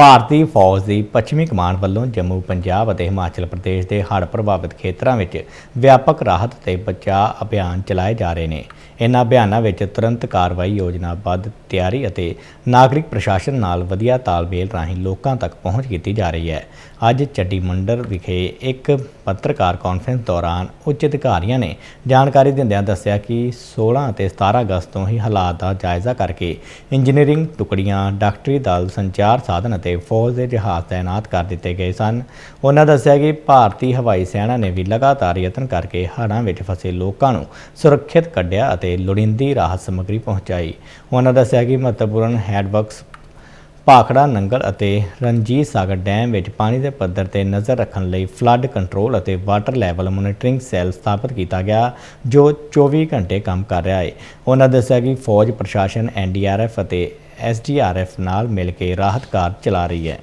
ਭਾਰਤੀ ਫੌਜ ਦੀ ਪੱਛਮੀ ਕਮਾਂਡ ਵੱਲੋਂ ਜੰਮੂ, ਪੰਜਾਬ ਅਤੇ ਹਿਮਾਚਲ ਪ੍ਰਦੇਸ਼ ਦੇ ਹੜ੍ਹ ਪ੍ਰਭਾਵਿਤ ਖੇਤਰਾਂ ਵਿੱਚ ਵਿਆਪਕ ਰਾਹਤ ਤੇ ਬਚਾਅ ਅਭਿਆਨ ਚਲਾਏ ਜਾ ਰਹੇ ਨੇ। ਇਨ੍ਹਾਂ ਅਭਿਆਨਾਂ ਵਿੱਚ ਤੁਰੰਤ ਕਾਰਵਾਈ ਯੋਜਨਾਬੱਧ ਤਿਆਰੀ ਅਤੇ ਨਾਗਰਿਕ ਪ੍ਰਸ਼ਾਸਨ ਨਾਲ ਵਧੀਆ ਤਾਲਮੇਲ ਰਾਹੀਂ ਲੋਕਾਂ ਤੱਕ ਪਹੁੰਚ ਕੀਤੀ ਜਾ ਰਹੀ ਹੈ। ਅੱਜ ਚੱਡੀ ਮੰਡਰ ਵਿਖੇ ਇੱਕ ਪੱਤਰਕਾਰ ਕਾਨਫਰੰਸ ਦੌਰਾਨ ਉੱਚ ਅਧਿਕਾਰੀਆਂ ਨੇ ਜਾਣਕਾਰੀ ਦਿੰਦਿਆਂ ਦੱਸਿਆ ਕਿ 16 ਅਤੇ 17 ਅਗਸਤ ਤੋਂ ਹੀ ਹਾਲਾਤ ਦਾ ਜਾਇਜ਼ਾ ਕਰਕੇ ਇੰਜੀਨੀਅਰਿੰਗ ਟੁਕੜੀਆਂ, ਡਾਕਟਰੀ ਦਲ, ਸੰਚਾਰ ਸਾਧਨ ਅਤੇ ਫੌਜ ਦੇ ਜਹਾਜ਼ ਤਾਇਨਾਤ ਕਰ ਦਿੱਤੇ ਗਏ ਸਨ। ਉਹਨਾਂ ਦੱਸਿਆ ਕਿ ਭਾਰਤੀ ਹਵਾਈ ਸੈਨਾ ਨੇ ਵੀ ਲਗਾਤਾਰ ਯਤਨ ਕਰਕੇ ਹੜ੍ਹਾਂ ਵਿੱਚ ਫਸੇ ਲੋਕਾਂ ਨੂੰ ਸੁਰੱਖਿਅਤ ਕੱਢਿਆ ਅਤੇ ਲੋੜੀਂਦੀ ਰਾਹਤ ਸਮੱਗਰੀ ਪਹੁੰਚਾਈ। ਉਹਨਾਂ ਦੱਸਿਆ ਕਿ ਮਹੱਤਵਪੂਰਨ ਹੈਡਵਰਕਸ ਭਾਖੜਾ ਨੰਗਲ ਅਤੇ ਰਣਜੀਤ ਸਾਗਰ ਡੈਮ ਵਿੱਚ ਪਾਣੀ ਦੇ ਪੱਧਰ ਤੇ ਨਜ਼ਰ ਰੱਖਣ ਲਈ ਫਲੱਡ ਕੰਟਰੋਲ ਅਤੇ ਵਾਟਰ ਲੈਵਲ ਮੋਨੀਟਰਿੰਗ ਸੈੱਲ ਸਥਾਪਿਤ ਕੀਤਾ ਗਿਆ, ਜੋ 24 ਘੰਟੇ ਕੰਮ ਕਰ ਰਿਹਾ ਹੈ ਉਹਨਾਂ ਦੱਸਿਆ ਕਿ ਫੌਜ ਪ੍ਰਸ਼ਾਸਨ ਐਨਡੀਆਰਐਫ ਅਤੇ ਐਸਡੀਆਰਐਫ ਨਾਲ ਮਿਲ ਕੇ ਰਾਹਤ ਕਾਰਜ ਚਲਾ ਰਹੀ ਹੈ।